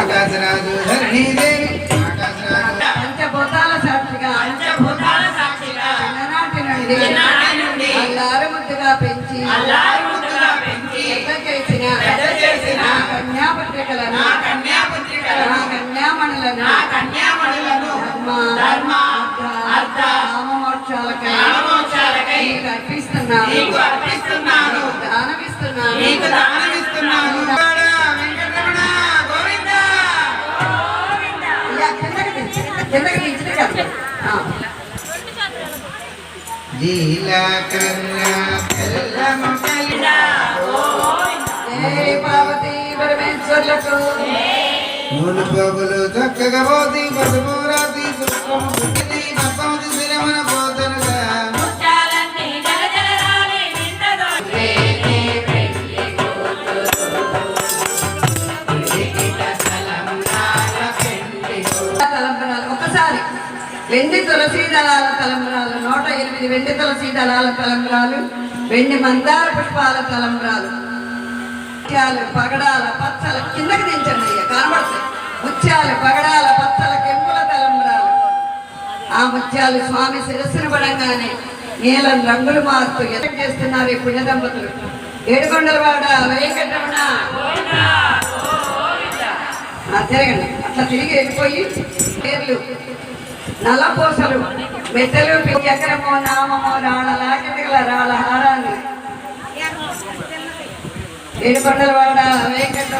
ఆకాశరాజు ధరణీదేవి పంచభూతాల సాక్షిగా నుండి నుండి అల్లారు ముద్దుగా పెంచి అల్లారు ముద్దుగా చేసిన పెద్ద చేసిన కన్యా పత్రికల నా కన్యా దానమిస్తున్నాను నీకు ఇలా కిందకి దించు. కిందకి దించితే కాదు. ఆ. లీలాకర్ణ నూలు పోగులు చక్కగా పోతి పసుపు రాతి పుష్పము పుట్టింది పప్పమతి వెండి తులసీ దళాల తలంబరాలు నూట ఎనిమిది వెండి తులసీ దళాల తలంబరాలు వెండి మందార పుష్పాల తలంబరాలు. ముత్యాలు పగడాల పచ్చల కిందకి దించండి అయ్యా కనబడతాయి. ముత్యాలు పగడాల పచ్చల కెంపుల తలంబరాలు. ఆ ముత్యాలు స్వామి శిరస్సును పడంగానే నీలం రంగులు మారుతూ ఎంత చేస్తున్నారు ఈ పుణ్య దంపతులు ఏడుకొండలవాడ వెంకటరమణ. తిరగండి. అట్లా తిరిగి వెళ్ళిపోయి పేర్లు నల్లపూసలు మెట్టలు ఎకరమో నామమో రాళ్ళ లాకెట్గల రాళ్ళ హారాన్ని. ఏడుకొండలవాడ వెంకట